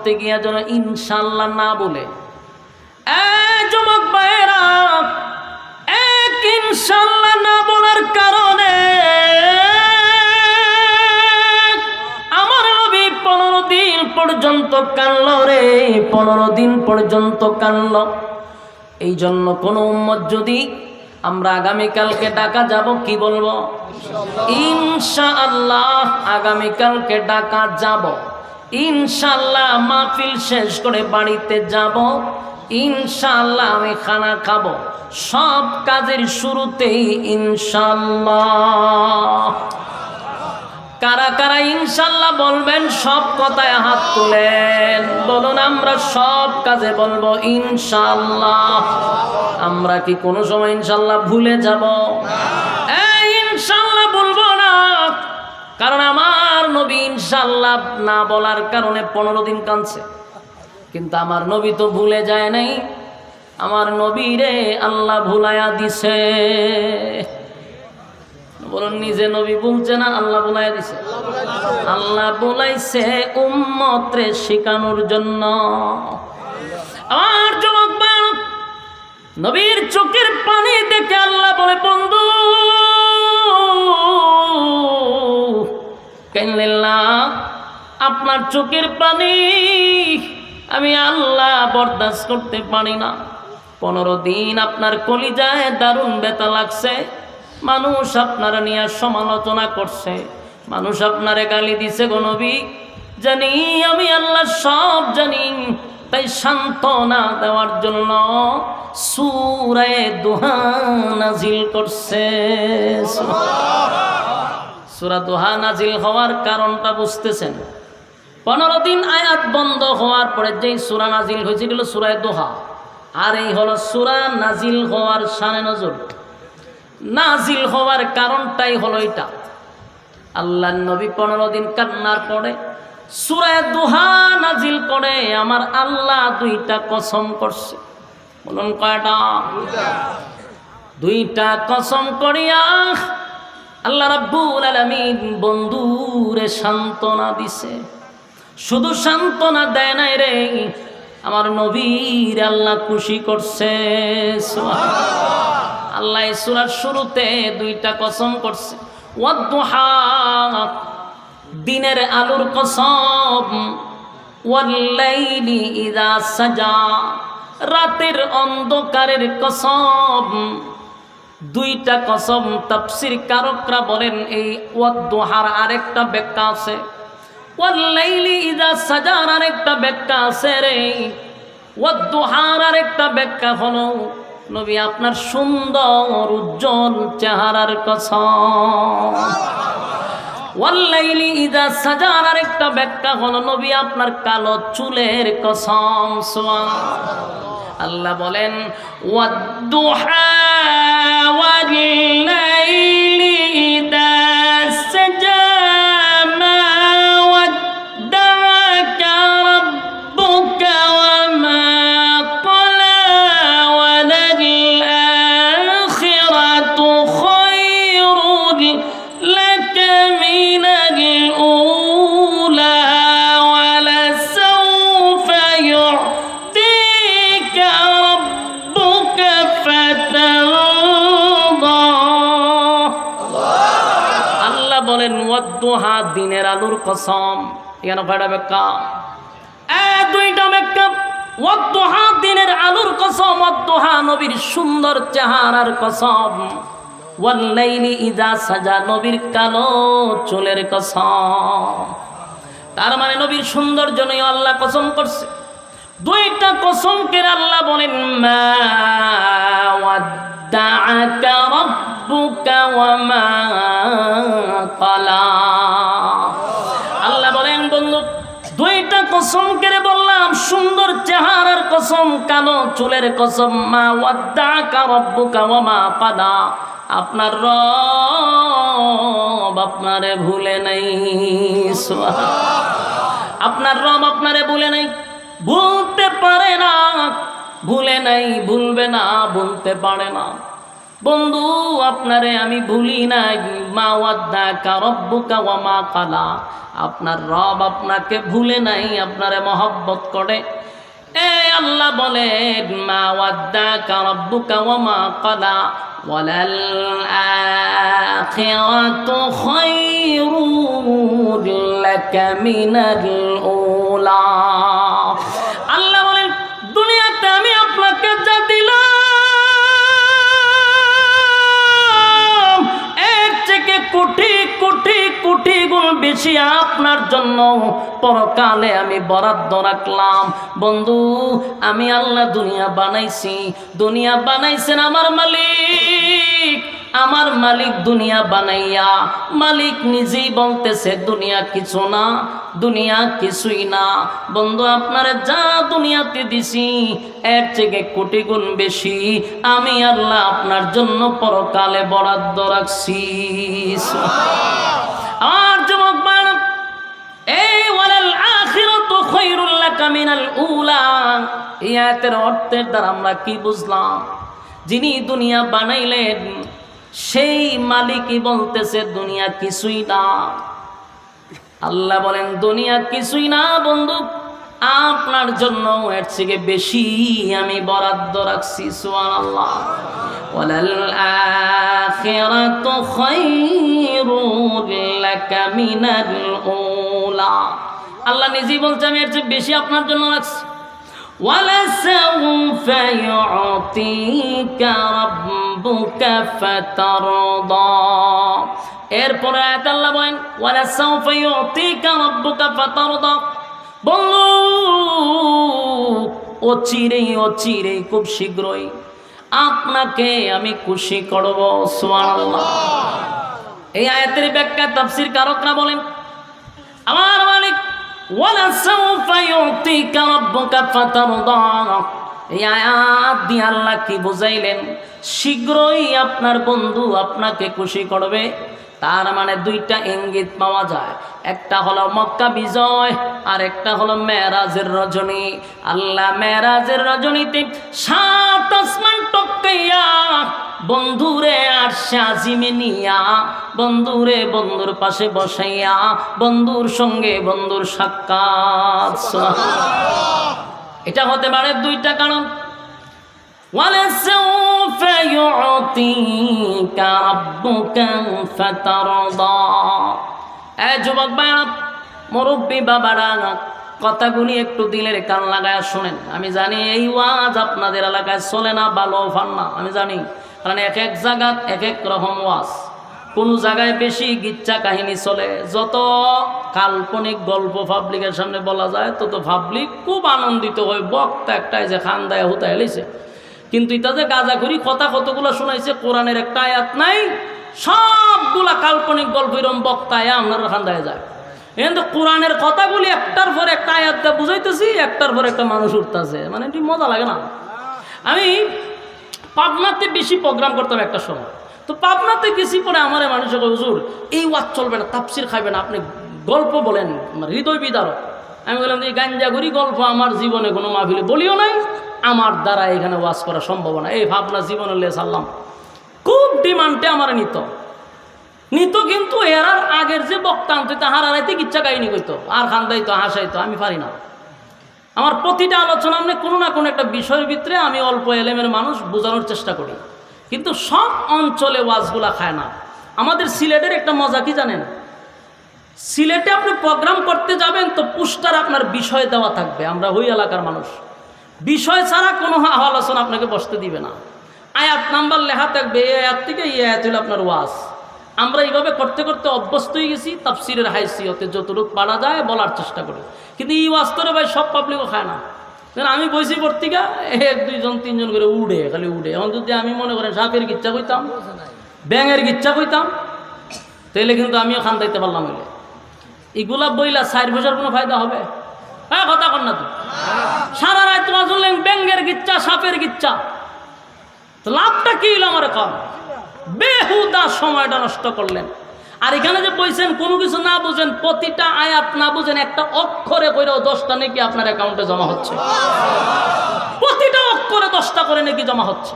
করতে গিয়া যেন ইনশাল্লাহ না বলে। যুবক ভাইয়েরা এক ইনশাল্লাহ না বলার কারণে আমার নবী পনেরো দিন পর্যন্ত কানল রে, পনেরো দিন পর্যন্ত কানল এই জন্য কোনো উম্মত যদি আমরা আগামীকালকে ডাকা যাব কি বলব? ইনশা আল্লাহ আগামীকালকে ডাকা যাব। ইনশাল্লাহ মাহফিল শেষ করে বাড়িতে যাব। ইনশাল্লাহ আমি খানা খাব। সব কাজের শুরুতেই ইনশাল্লাহ কারা কারা ইনশাল্লাহ বলবেন, সব কথায় হাত তুলেন। বলুন, আমরা সব কাজে বলব ইনশাল্লাহ আমরা কি কোনো সময় ইনশাল্লাহ ভুলে যাব? ইনশাল্লাহ বলব না। কারণ আমার নবী ইনশাল্লাহ না বলার কারণে পনেরো দিন কাঁদছে। কিন্তু আমার নবী তো ভুলে যায় নাই। আমার নবী রে আল্লাহ ভুলাইয়া দিছে। বলুন, নিজে নবী বলছে না আল্লাহ বলাই দিছে? আল্লাহ বলাইছে উম্মতরে শিখানোর জন্য। আমার যুবক নবীর চোখের পানি দেখে আল্লাহ বলে, বন্ধু কেনলিল্লা আপনার চোখের পানি আমি আল্লাহ বরদাস্ত করতে পারি না। পনেরো দিন আপনার কলিজায় দারুণ বেতা লাগছে। মানুষ আপনারা নিয়ে সমালোচনা করছে। মানুষ আপনারে গালি দিছে গনবী জানি আমি আল্লাহ সব জানি, তাই সান্ত্বনা দেওয়ার জন্য সুরায় দোহা নাজিল করছে। সুরা দোহা নাজিল হওয়ার কারণটা বুঝতেছেন। পনেরো দিন আয়াত বন্ধ হওয়ার পরে যেই সুরা নাজিল হয়েছিল সুরায় দোহা, আর এই হলো সুরা নাজিল হওয়ার সানে নজর। নাজিল হওয়ার কারণটাই হলো এটা। আল্লাহ নবী পনেরো দিন কান্নার পরে সুরায় দোহা নাজিল করে আমার আল্লাহ দুইটা কসম করছে। বলুন কয়টা? দুইটা কসম করিয়া আল্লাহ রাব্বুল আলামিন বন্ধুরে সান্ত্বনা দিছে। শুধু সান্ত্বনা দেয় নাই রে, আমার নবীর আল্লাহ খুশি করছে আল্লাহ সূরার শুরুতে দুইটা কসম করছে। দিনের আলোর কসম। ইদা সাজা, রাতের অন্ধকারের কসম। দুইটা কসম তাফসির কারকরা বলেন, এই ওয়াদ্দুহার আরেকটা ব্যাখ্যা আছে। ওয়াল্লাইলি ইদা সাজার আরেকটা ব্যাখ্যা আছে রে। ওয়াদ্দুহার আরেকটা ব্যাখ্যা হলো, নবী আপনার সুন্দর, উজ্জ্বল চেহারার কসম। ওয়াল্লাইলি ইদা সাজার আরেকটা ব্যাখ্যা হলো, নবী আপনার কালো চুলের কসম সোয়া আল্লাহ বলেন ওয়াদ্দুহা ওয়াল্লাইলি ইদা আলুর কসম। এখানে কয়টা ব্যাখ্যা দুইটা ব্যাখ্যা ওয়াদ্দুহা দিনের আলুর কসম ওয়াদ্দুহা নবীর সুন্দর চেহারার কসম। ওয়াল্লাইলি ইজা সাজা, নবীর কালো চুলের কসম। তার মানে নবীর সৌন্দর্য নেই আল্লাহ কসম করছে। দুইটা কসম কে আল্লাহ বলেন, মা ওয়াদ্দাআকা রাব্বুকা ওয়া মা কসম কেড়ে বললাম, সুন্দর চেহারার কসম, কালো চুলের কসম, মা ওয়াদ্দাআকা রাব্বুকা ওয়া মা ক্বালা আপনার রব আপনারে ভুলে নাই আপনার রব আপনারে ভুলে নাই, ভুলতে পারে না, ভুলে নাই, ভুলবে না, ভুলতে পারে না। বন্ধু, আপনারে আমি ভুলি নাই। মা ওয়াদ্দা কারব্বুকা ওয়া মা কালা। আপনার রব আপনাকে ভুলে নাই, আপনারে মহব্বত করে। এ আল্লাহ বলেন, মা ওয়াদ্দা কারব্বুকা ওয়া মা কালা। ওয়ালাল আখিরাতু খায়রুন লাকা মিনাল উলা। কোটি কোটি কোটি গুণ বেশি আপনার জন্য। পরকালে আমি বরাদ্দ রাখলাম। বন্ধু, আমি আল্লাহ দুনিয়া বানাইছি। দুনিয়া বানাইছেন আমার মালিক। আমার মালিক দুনিয়া বানাইয়া, মালিক নিজেই বলতেছে, দুনিয়া কিছু না, দুনিয়া কিছুই না। বন্ধু, আপনারা যা দুনিয়াতে দিছি, এর থেকে কোটি গুণ বেশি আমি আল্লাহ আপনার জন্য পরকালে বরাদ্দ রাখছি। আর যুবক অর্থের দ্বারা আমরা কি বুঝলাম? যিনি দুনিয়া বানাইলেন সেই মালিকই বলতেছে, দুনিয়া কিছুই না। আল্লাহ বলেন, দুনিয়া কিছুই না বন্ধু। আপনার জন্য এর থেকে বেশি আমি বরাদ্দ রাখছি সুয়ান আল্লাহ আল্লাহ নিজেই বলছে, আমি এর চেয়ে বেশি আপনার জন্য রাখছি। ولسوف يعطيك ربك فترضى এরপরে আয়াত আল্লাহ বলেন ولسوف يعطيك ربك فترضى বন্ধু অচিরেই অচিরেই খুব শীঘ্রই আপনাকে আমি খুশি করব সুবহানাল্লাহ এই আয়াতের ব্যাখ্যা তাফসীর কারকরা বলেন আমার মালিক وَلَسَوْفَ يُعْطِيكَ رَبُّكَ فَتَرْضَى এই আয়াত দিয়ে আল্লাহ কি বুঝাইলেন শীঘ্রই আপনার বন্ধু আপনাকে খুশি করবে তার মানে দুইটা ইঙ্গিত পাওয়া যায়। একটা হলো মক্কা বিজয় আর একটা হলো মেরাজের রজনী। আল্লাহ মেরাজের রজনীতে সাত আসমান টপকাইয়া বন্ধুরে আর সাজিমে নিয়া বন্ধুরে বন্ধুর পাশে বসাইয়া বন্ধুর সঙ্গে বন্ধুর সাক্ষাৎ। এটা হতে পারে দুইটা কারণ। ولسوف يعطيك ربك فترضى এ যুবক ভাইরা মুরব্বী বাবারা কথাগুলি একটু দিলের কান লাগায় শোনেন আমি জানি এই ওয়াজ আপনাদের এলাকায় চলে না ভালো ফান না আমি জানি কারণ এক এক জায়গাত এক এক রকম ওয়াজ কোনো জায়গায় বেশি গিচ্ছা কাহিনী চলে যত কাল্পনিক গল্প পাবলিকের সামনে বলা যায় তত পাবলিক খুব আনন্দিত হয় বক্তা একটাই যে খান দায় হুতা এলেছে কিন্তু এটা যে গাজা করি কথা কতগুলো শোনাইছে, কোরআনের একটা আয়াত নাই, সবগুলা কাল্পনিক গল্প এরম বক্তায় আপনার খান্দায় যায়। কিন্তু কোরআনের কথাগুলি একটার পর একটা আয়াত বুঝাইতেছি, একটার পর একটা মানুষ উঠতেছে। মানে এটি মজা লাগে না। আমি পাবনাতে বেশি প্রোগ্রাম করতাম একটা সময়। তো পাবনাতে গেছি পরে আমার মানুষের হুজুর, এই ওয়াজ চলবে না তাপসির খাইবে না আপনি গল্প বলেন আমার হৃদয় বিদারক। আমি বললাম যে গাঞ্জাগুড়ি গল্প আমার জীবনে কোনো মাহফিলে বলিও নাই আমার দ্বারা এখানে ওয়াজ করা সম্ভব না। এই ভাবনা জীবনে লে সাল্লাম খুব ডিমান্ডে আমার নিত। নিত কিন্তু এরার আগের যে বক্তা আনতো তাহার আড়াইতে কিচ্ছা কাহিনী কইতো। আর খান্দাইতো হাসাইতো, আমি পারি না। আমার প্রতিটা আলোচনা আপনি কোনো না কোনো একটা বিষয়ের ভিতরে আমি অল্প এলেমের মানুষ বোঝানোর চেষ্টা করি। কিন্তু সব অঞ্চলে ওয়াজগুলা খায় না। আমাদের সিলেটের একটা মজা কি জানেন? সিলেটে আপনি প্রোগ্রাম করতে যাবেন তো পুস্টার আপনার বিষয় দেওয়া থাকবে। আমরা ওই এলাকার মানুষ। বিষয় ছাড়া কোনো আলোচনা আপনাকে বসতে দিবে না। আয়াত নাম্বার লেখা থাকবে, এই আয়াত থেকে এই আয়াত হলো আপনার ওয়াজ। আমরা এইভাবে করতে করতে অভ্যস্ত হয়ে গেছি, তাফসিরের হাইসিয়তে যতটুকু পারা যায় বলার চেষ্টা করি। কিন্তু এই ওয়াস্তরে ভাই সব পাবলিকও খায় না। আমি বইছি পত্রিকা, এক, দুইজন, তিনজন করে উড়ে, খালি উড়ে। এখন যদি আমি মনে করেন সাপের গিচ্ছা কইতাম, ব্যাঙের গিচ্ছা কইতাম তাহলে কিন্তু আমিও খান দিতে পারলাম এগুলা বইলা সাইড বছর কোনো ফায়দা হবে? হ্যাঁ কথা কর না তুই সারা রাত তোমার শুনলেন ব্যাঙ্গের গিচ্ছা, সাপের গিচ্ছা। তো লাভটা কি হলো আমার কম বেহুদা সময়টা নষ্ট করলেন। আর এখানে যে বলছেন কোনো কিছু না বুঝেন, প্রতিটা আয়াত না বুঝেন, একটা অক্ষরে কইরাও দশটা নাকি আপনার অ্যাকাউন্টে জমা হচ্ছে। প্রতিটা অক্ষরে দশটা করে নাকি জমা হচ্ছে।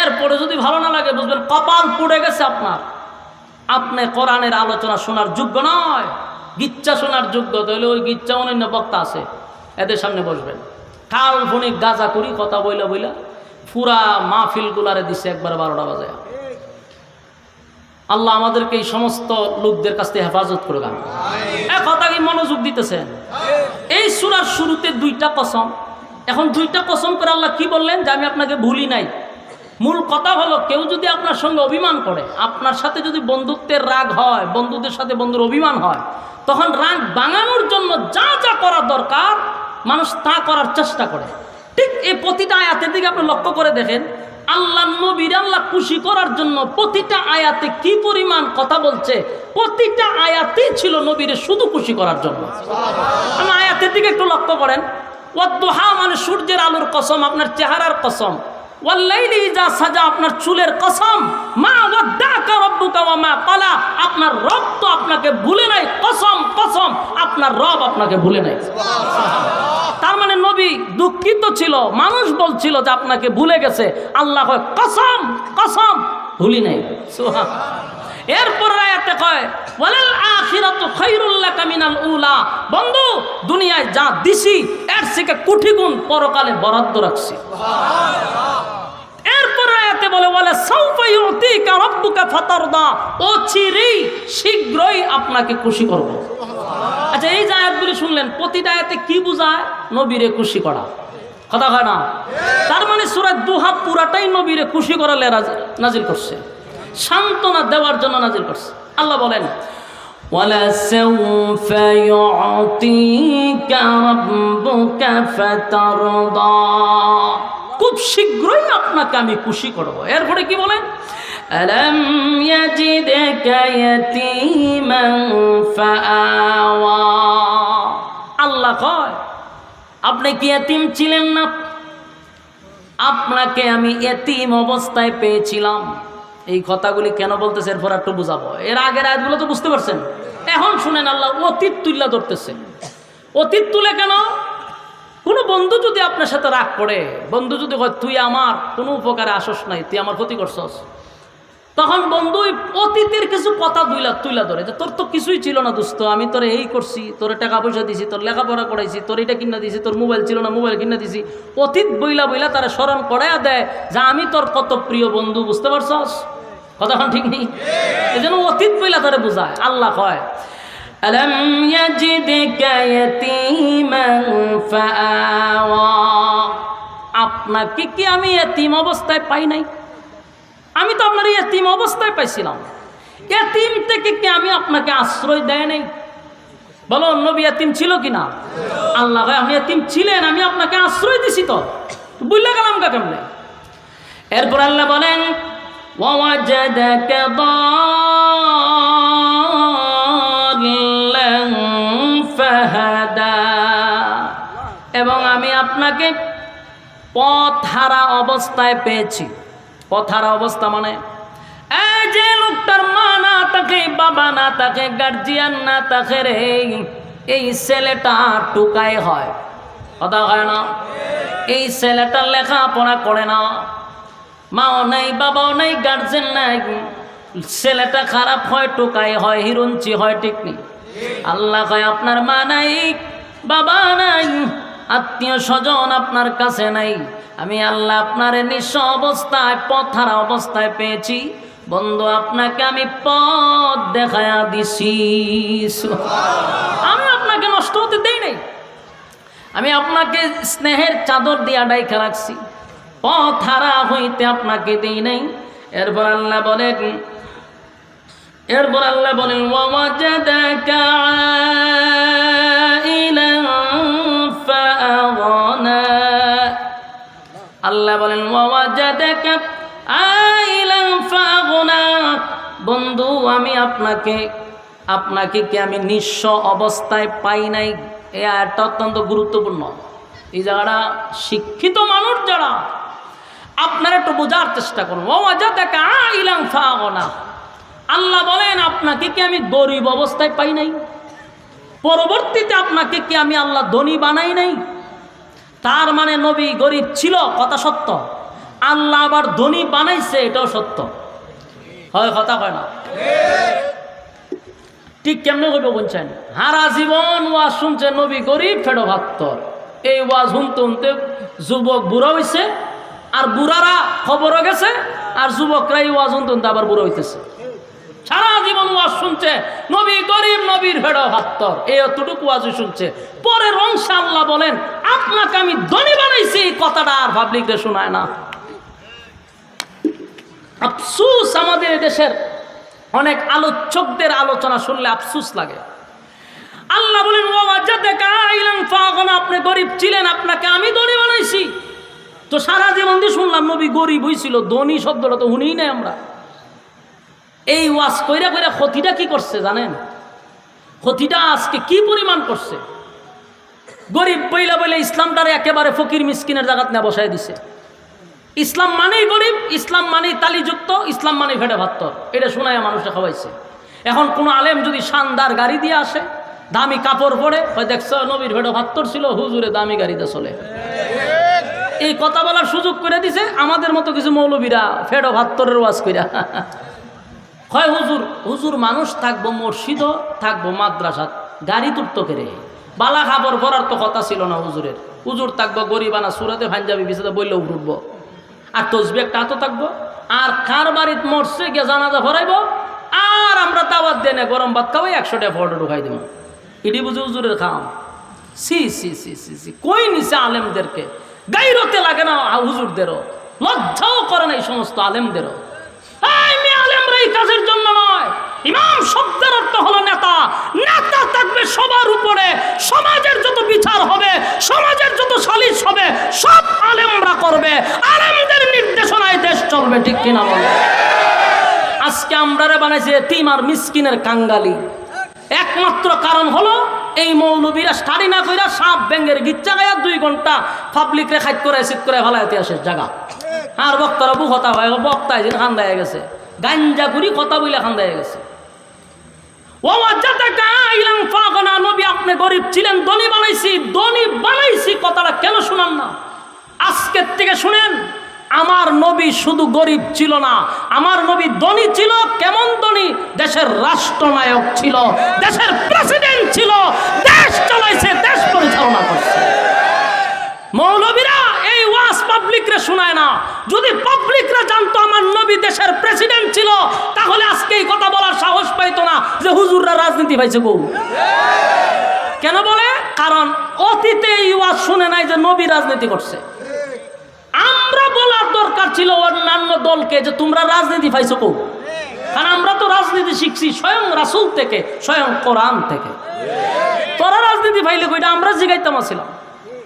এরপরে যদি ভালো না লাগে, বুঝবেন কপাল পুড়ে গেছে আপনার। আপনি কোরআনের আলোচনা শোনার যোগ্য নয়। গিচ্ছা শোনার যোগ্য, তাহলে ওই গিচ্ছা অনন্য বক্তা আছে, এদের সামনে বসবেন। কাল্পনিক গাজা করি, কথা বইলা বইলা, পুরা মাহফিল গুলারে দিছে একবার বারোটা বাজে। আল্লাহ আমাদেরকে এই সমস্ত লোকদের কাছ থেকে হেফাজত করে গান কথা কি মনোযোগ দিতেছেন? এই সুরার শুরুতে দুইটা কসম। এখন দুইটা কসম করে আল্লাহ কি বললেন? যে আমি আপনাকে ভুলি নাই। মূল কথা হলো, কেউ যদি আপনার সঙ্গে অভিমান করে, আপনার সাথে যদি বন্ধুত্বের রাগ হয়, বন্ধুদের সাথে বন্ধুর অভিমান হয় তখন রাগ বাঙানোর জন্য যা যা করা দরকার, মানুষ তা করার চেষ্টা করে। ঠিক এই প্রতিটা আয়াতের দিকে আপনি লক্ষ্য করে দেখেন, আল্লাহ নবীর আল্লাহ খুশি করার জন্য প্রতিটা আয়াতে কি পরিমাণ কথা বলছে, প্রতিটা আয়াতেই ছিল নবীরে শুধু খুশি করার জন্য। আমি আয়াতের দিকে একটু লক্ষ্য করেন, ওয়াদ্দোহা মানে সূর্যের আলোর কসম, আপনার চেহারার কসম। সাজা, আপনার চুলের কসম। মা মা আপনার আপনাকে ভুলে নাই। কসম কসম, আপনার রব আপনাকে ভুলে নাই। তার মানে নবী দুঃখিত ছিল, মানুষ বলছিল যে আপনাকে ভুলে গেছে। আল্লাহ কসম কসম, ভুলি নাই। এরপর আয়াতে কয়, ওয়ালাল আখিরাতু খায়রুল লাকা মিনাল উলা। বন্ধু, দুনিয়ায় যা দিছি, এর থেকে কোটি গুণ পরকালে বরাদ্দ রাখছি। এরপর আয়াতে বলে বলে শীঘ্রই আপনাকে খুশি আচ্ছা এই শুনলেন, প্রতিটা কি বোঝায়? নবীরে খুশি করা। কথা না? তার মানে সুরাত দুহা পুরাটাই নবীরে খুশি করালে নাজিল করছে। সান্ত্বনা দেওয়ার জন্য নাজিল করছে আল্লাহ বলেন ولسوف يعطيك ربك فترضى খুব শীঘ্রই আপনাকে আমি খুশি করব এরপরে কি বলেন ألم يجدك يتيما فآوى আল্লাহ কয় আপনি কি এতিম ছিলেন না আপনাকে আমি এতিম অবস্থায় পেয়েছিলাম এই কথাগুলি কেন বলতেছে? এরপর একটু বুঝাবো। এর আগের আয়াতগুলো তো বুঝতে পারছেন? এখন শুনেন আল্লাহ, অতীত তুল্লা ধরতেছে। অতীত তুলে কেন? কোনো বন্ধু যদি আপনার সাথে রাগ করে, বন্ধু যদি কয়, তুই আমার কোনো উপকারে আসস নাই, তুই আমার ক্ষতি করছস। তখন বন্ধু অতীতের কিছু কথা দুইলা তুইলা ধরে। যে তোর তো কিছুই ছিল না দোস্ত, আমি তোরে এই করছি, তোর টাকা পয়সা দিছি, তোর লেখাপড়া করাইছি, তোর এটা কিনা দিছি, তোর মোবাইল ছিল না, মোবাইল কিনা দিছি। অতীত বইলা বইলা তারা স্মরণ করাইয়া দেয়, যে আমি তোর কত প্রিয় বন্ধু, বুঝতে পারছস? কথাখন ঠিক নেই এই জন্য অতীত বইলা তারা বোঝায় আল্লাহ কয় ألم يجدك يتيما فآوى আপনাকে কি আমি এতিম অবস্থায় পাই নাই আমি তো আপনার এতিম অবস্থায় পাইছিলাম এতিম থেকে কি আমি আপনাকে আশ্রয় দেয় নাই বলো নবী এতিম ছিল কি না আল্লাহ ভাই আপনি এতিম ছিলেন আমি আপনাকে আশ্রয় দিছি তো বুঝলে গেলাম কা কেমনে এরপর আল্লাহ বলেন ووجدك ضالا فهدى এবং আমি আপনাকে পথ হারা অবস্থায় পেয়েছি পথ হারা অবস্থা মানে এই যে লোকটার মা না তাকে বাবা না তাকে গার্জিয়ান না তাকে রে এই ছেলেটা টুকাই হয় কথা হয় না এই ছেলেটা লেখাপড়া করে না মাও নাই, বাবাও নাই গার্জেন নাই। ছেলেটা খারাপ হয় টোকাই হয় হিরঞ্চি হয়, ঠিক নেই। আল্লাহ কয়, আপনার মা নাই, বাবা নাই, আত্মীয় স্বজন আপনার কাছে নাই। আমি আল্লাহ আপনার নিঃস্ব অবস্থায়, পথারা অবস্থায় পেয়েছি। বন্ধু, আপনাকে আমি পথ দেখায়া দিছি। আমি আপনাকে নষ্ট হতে দেই নাই। আমি আপনাকে স্নেহের চাদর দিয়া ডাইখা রাখছি। পথ হারা হইতে আপনাকে দেই নাই। এরপর আল্লাহ বলেন, এরপর আল্লাহ বলেন আল্লাহ বলেন বন্ধু, আমি আপনাকে আপনাকে কি আমি নিঃস্ব অবস্থায় পাই নাই? এই আয়াতটা অত্যন্ত গুরুত্বপূর্ণ। এই জায়গাটা শিক্ষিত মানুষ যারা আপনারা একটু বোঝার চেষ্টা করুন। আল্লাহ বলেন, আপনাকে কি আমি গরিব অবস্থায় পাই নাই? পরবর্তীতে আপনাকে কি আমি আল্লাহ ধনী বানাই নাই? তার মানে নবী গরিব ছিল, কথা সত্য। আল্লাহ আবার ধনী বানাইছে, এটাও সত্য। হয় কথা হয় না? ঠিক কেমনে কইব বলছেন? হারা জীবন ওয়াজ শুনছে নবী গরিব, ফেডো ভাত্তর। এই ওয়াজ শুনতে শুনতে যুবক বুড়া হইছে আর বুড়ারা খবরও গেছে, আর যুবকরা এই ওয়াজ শুনতে আবার বুড়ো হইতেছে। সারা জীবন ওয়াজ শুনছে, নবী গরিব, নবীর ভেড়ো ভাত্তর, এই অতটুকু ওয়াজ শুনছে। পরে রংসা আল্লাহ বলেন, আপনাকে আমি ধনী বানাইছি এই কথাটা আর পাবলিকরে শোনায় না। আফসুস আমাদের দেশের অনেক আলোচকদের আলোচনা শুনলে আফসুস লাগে। আল্লাহ বলেন আপনি গরিব ছিলেন, আপনাকে আমি ধনী বানাইছি। তো সারা জীবন দিয়ে শুনলাম, নবী গরিব হইছিল, ধনী শব্দটা তো শুনিই নাই আমরা। এই ওয়াজ কইরা কইরা ক্ষতিটা কি করছে জানেন? ক্ষতিটা আজকে কি পরিমাণ করছে? গরিব বইলা বইলে ইসলামটারে একেবারে ফকির মিসকিনের জায়গাত না বসাই দিছে। ইসলাম মানেই গরিব, ইসলাম মানেই তালিযুক্ত, ইসলাম মানেই ভেড়ে ভাত্তর। এটা শোনায় মানুষে খাওয়াইছে। এখন কোনো আলেম যদি শানদার গাড়ি দিয়ে আসে, দামি কাপড় পরে হয় দেখছ নবীর ভেড়ে ভাত্তর ছিল, হুজুরে দামি গাড়িতে চলে। এই কথা বলার সুযোগ করে দিছে, আমাদের মতো কিছু মৌলবীরা ফেডো ভাত্তরের ওয়াজ কইরা। হয় হুজুর হুজুর মানুষ থাকব মসজিদও, থাকব মাদ্রাসাত গাড়ি তুপ্ত করে। বালা খাবার ভরার তো কথা ছিল না হুজুরের। হুজুর থাকব গরিবানা সুরাতে ভাঞ্জাবি বিছাতে বললে উঠবো। আর তসবি একটা হাতও থাকব। আর কার বাড়িতে মরছে গিয়ে জানাজা ভরাইব? আর আমরা দাওয়াত দিয়ে নে গরম ভাত খাওয়াই একশো টাকা ফটো ঢুকাই দিব। এটি বুঝে হুজুরের খাম সি সি সি সি সি কই নিছে আলেমদেরকে? গাইরতে লাগে না হুজুরদেরও, লজ্জাও করে না এই সমস্ত আলেমদেরও। আলেমরা এই কাজের জন্য নয়। ইমাম শব্দের অর্থ হলো নেতা। নেতা থাকবে সবার উপরে। সমাজের যত বিচার হবে, সমাজের যত সালিশ হবে, সব আলেমরা করবে। আলেমদের নির্দেশনায় দেশ চলবে, ঠিক কিনা বলে? আজকে আমরা বানাইছে এতিম আর মিসকিনের কাঙ্গালি। একমাত্র কারণ হলো এই মৌলবীরা স্টাডি না কইরা সাপ ব্যাঙ্গের গিচ্চা গায়া দুই ঘণ্টা পাবলিক রে খাইত করে সিট করে ফেলা ইতিহাসের জায়গা আর বক্তারা বু কথা হয় বক্তা এদিন খান্দায় গেছে। গাঞ্জা করি কথা বইলে খান্দায় গেছে। আপনি গরিব ছিলেন বানাইছি বানাইছি, কথাটা কেন শুনান না? আজকের থেকে শুনেন আমার নবী শুধু গরিব ছিল না, আমার নবী ধনী ছিল, কেমন ধনী? দেশের রাষ্ট্রনায়ক ছিল, দেশের প্রেসিডেন্ট ছিল, দেশ চালাইছে, দেশ পরিচালনা করছে। মৌলবীরা এই ওয়াজ পাবলিকরে শোনায় না। যদি পাবলিকরা জানতো আমার নবী দেশের প্রেসিডেন্ট ছিল, তাহলে আজকে এই কথা বলার সাহস পাইতো না যে হুজুররা রাজনীতি পাইছে বউ। কেন বলে? কারণ অতীতে এই ওয়াজ শুনে নাই যে নবী রাজনীতি করছে। আমরা বলার দরকার ছিল অন্যান্য দলকে যে তোমরা রাজনীতি পাইছো কৌ? কারণ আমরা তো রাজনীতি শিখছি স্বয়ং রাসুল থেকে, স্বয়ং কোরআন থেকে। তোরা রাজনীতি পাইলে কইটা আমরা জিগাইতাম ছিলাম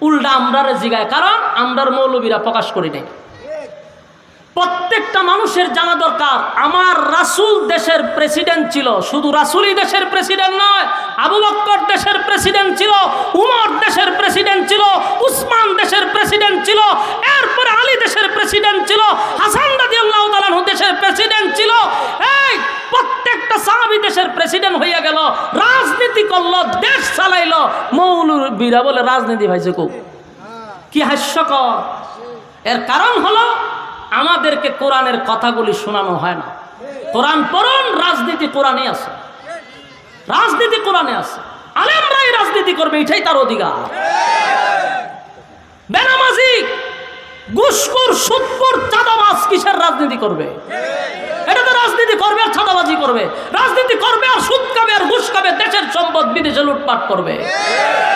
উল্টা আমরা জিগায়, কারণ আমরার মৌলবীরা প্রকাশ করি নাই। প্রত্যেকটা মানুষের জানা দরকার। আমার রাসুল দেশের প্রেসিডেন্ট ছিল। শুধু রাসুলই দেশের প্রেসিডেন্ট নয়, আবু বক্কর দেশের প্রেসিডেন্ট ছিল, উমর দেশের প্রেসিডেন্ট ছিল, উসমান দেশের প্রেসিডেন্ট ছিল, এরপরে আলী দেশের প্রেসিডেন্ট ছিল, হাসান রাজি আল্লাহ দেশের প্রেসিডেন্ট ছিল। এই প্রত্যেকটা সাহাবি দেশের প্রেসিডেন্ট হইয়া গেল। রাজনীতি করল, দেশ চালাইল। চালাইলো মৌলবীরা বলে, রাজনীতি ভাইছে খুব কি হাস্যকর। এর কারণ হলো আমাদেরকে কোরআনের কথাগুলি শোনানো হয় না। কোরআন পরম রাজনীতি কোরআনে আছে। রাজনীতি কোরআনে আছে। আলেমরাই রাজনীতি করবে, এটাই তার অধিকার। বেনামাজি ঘুষখোর, সুৎখোর, চাঁদাবাজ কিসের রাজনীতি করবে? এটা তো রাজনীতি করবে আর ছাদাবাজি করবে। রাজনীতি করবে আর সুদ খাবে আর ঘুষ খাবে, দেশের সম্পদ বিদেশে লুটপাট করবে।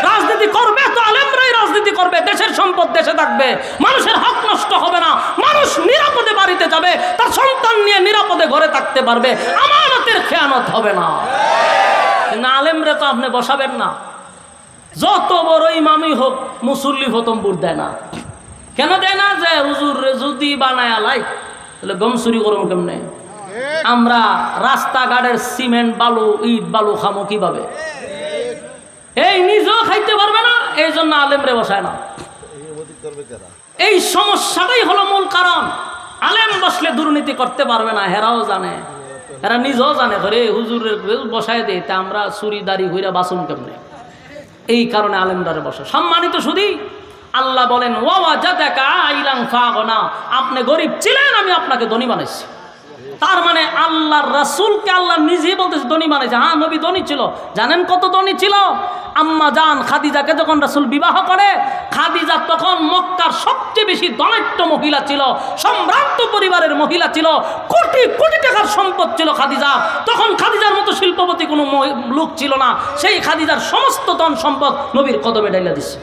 রাজনীতি করবে তো আলেমরাই রাজনীতি করবে, দেশের সম্পদ দেশে থাকবে। মানুষের হক নষ্ট হবে না। মানুষ নিরাপদে বাড়িতে যাবে, তার সন্তান নিয়ে নিরাপদে ঘরে থাকতে পারবে। আমানতের খেয়ানত হবে না। না, আলেমরে তো আপনি বসাবেন না। যত বড় ইমামই হোক, মুসল্লি ফতমপুর দেয় না। কেন দেয় না যে হুজুর যদি বানায় আলাই তাহলে গম চুরি কেমনে? আমরা রাস্তাঘাটের সিমেন্ট বালু, ইট বালু খামো কীভাবে? এই নিজেও খাইতে পারবে না, এই জন্য আলেমরে বসায় না। এই সমস্যাটাই হলো মূল কারণ। আলেম বসলে দুর্নীতি করতে পারবে না, হেরাও জানে। এরা নিজেও জানে ঘরে হুজুরের বসায় দেয় তা আমরা চুরি দাড়ি ঘুরে বাসন কেমনে? এই কারণে আলেমদারে বসে। সম্মানিত শুধু আল্লাহ বলেন আপনি গরিব ছিলেন, আমি আপনাকে ধনী বানাইছি। তার মানে আল্লাহর রাসূলকে আল্লাহ নিজেই বলতেছে, ধনী বানাইছে। হ্যাঁ নবী ধনী ছিল। জানেন কত ধনী ছিল? আম্মা জান খাদিজাকে যখন রাসূল বিবাহ করে, খাদিজা তখন মক্কার সবচেয়ে বেশি ধনাঢ্য মহিলা ছিল, সম্ভ্রান্ত পরিবারের মহিলা ছিল, কোটি কোটি টাকার সম্পদ ছিল খাদিজা। তখন খাদিজার মতো শিল্পপতি কোনো লোক ছিল না। সেই খাদিজার সমস্ত ধন সম্পদ নবীর কদমে ডাইলা দিচ্ছে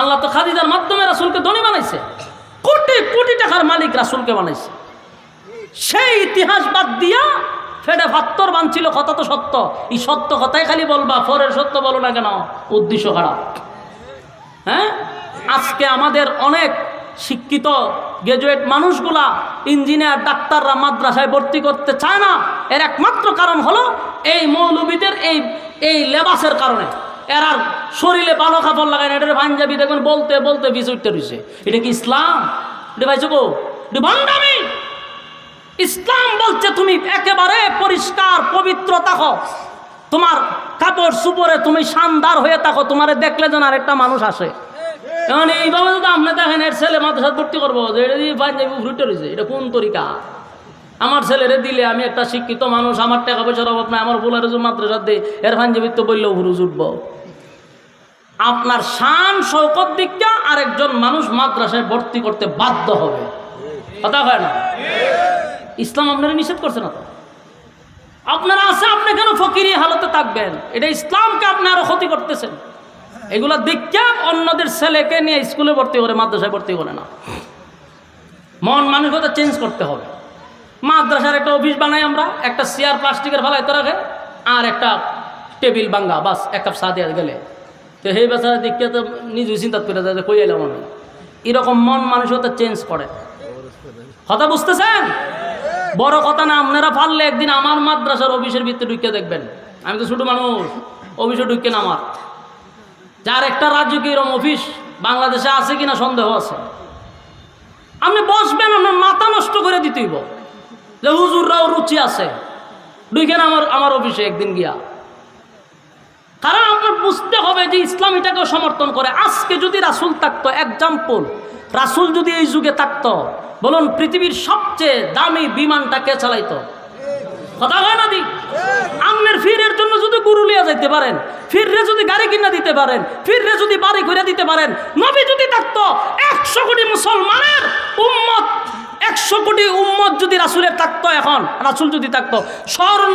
আল্লাহ তো খাদিজার মাধ্যমে রাসুলকে ধনী বানাইছে। কোটি কোটি টাকার মালিক রাসুলকে বানাইছে। সেই ইতিহাস বাদ দিয়া ফেডে ফাত্তর বানছিল, কথা তো সত্য। এই সত্য কথাই খালি বলবা, ফরের সত্য বলো না কেন? উদ্দেশ্য খারাপ। হ্যাঁ? আজকে আমাদের অনেক শিক্ষিত গ্রাজুয়েট মানুষগুলা ইঞ্জিনিয়ার ডাক্তাররা মাদ্রাসায় ভর্তি করতে চায় না। এর একমাত্র কারণ হলো এই মৌলবীদের এই এই লেবাসের কারণে। এর আর শরীরে ভালো কাপড় লাগায় না, এটার পাঞ্জাবি দেখবেন বলতে বলতে বিচুরতে রয়েছে এটা কি ইসলাম? এটা ভাইছো গো? এটা ইসলাম বলছে তুমি একেবারে পরিষ্কার পবিত্র থাকো তোমার কাপড় সুপরে তুমি শানদার হয়ে থাকো, তোমারে দেখলে যেন আরেকটা মানুষ আসে। এখন এইভাবে যদি আপনি দেখেন, এর ছেলে মাদ্রাসা ভর্তি করব এটা দিয়ে পাঞ্জাবি ঘুরতে রয়েছে এটা কোন তরিকা? আমার ছেলেরে দিলে আমি একটা শিক্ষিত মানুষ, আমার টাকা পয়সার অভাব নাই, আমার বোলারে যে মাদ্রাসা দিয়ে, এর পাঞ্জাবি তো বললেও হুরুজ উঠবো। আপনার শান শৌকত দিকটা আরেকজন মানুষ মাদ্রাসায় ভর্তি করতে বাধ্য হবে। কথা হয় না? ইসলাম আপনারা নিষেধ করছে না তো? আপনারা আছে, আপনি কেন ফকিরি হালতে থাকবেন? এটা ইসলামকে আপনি আরও ক্ষতি করতেছেন। এগুলো দীক্ষা অন্যদের ছেলেকে নিয়ে স্কুলে ভর্তি করে, মাদ্রাসায় ভর্তি করে না। মন মানসিকতা চেঞ্জ করতে হবে। মাদ্রাসার একটা অফিস বানাই আমরা, একটা চেয়ার প্লাস্টিকের ফালাইতে রাখে, আর একটা টেবিল বাঙ্গা বাস, এক কাপ সাদে গেলে। তো সেই বেচারা দীক্ষা তো নিজে চিন্তা করে যায় কই এলাম আমি? এরকম মন মানসিকতা চেঞ্জ করে। কথা বুঝতেছেন? বড় কথা না, আপনারা পারলে একদিন আমার মাদ্রাসার অফিসের ভিতরে ঢুকে দেখবেন। আমি তো ছোটো মানুষ, অফিসে ঢুকে না আমার। যার একটা রাজকীয় এরকম অফিস বাংলাদেশে আছে কিনা সন্দেহ আছে। আপনি বসবেন, আপনার মাথা নষ্ট করে দিতেইব যে হুজুররাও রুচি আছে। ঢুকেন আমার আমার অফিসে একদিন গিয়া। কারণ আপনার বুঝতে হবে যে ইসলাম এটাকেও সমর্থন করে। আজকে যদি রাসুল থাকতো এক্সাম্পল রাসুল যদি এই যুগে থাকতো, বলুন পৃথিবীর সবচেয়ে দামি বিমানটা কে চালাইতো? কথা হয় না দি? আমনের ফিরের জন্য যদি গুরু লিয়া যাইতে পারেন, ফিররে যদি গাড়ি কিনা দিতে পারেন, ফিররে যদি বাড়ি করে দিতে পারেন, নবী যদি থাকতো, একশো কোটি মুসলমানের উম্মত, একশো কোটি উম্মত যদি রাসুলের থাকতো এখন, রাসুল যদি থাকতো, স্বর্ণ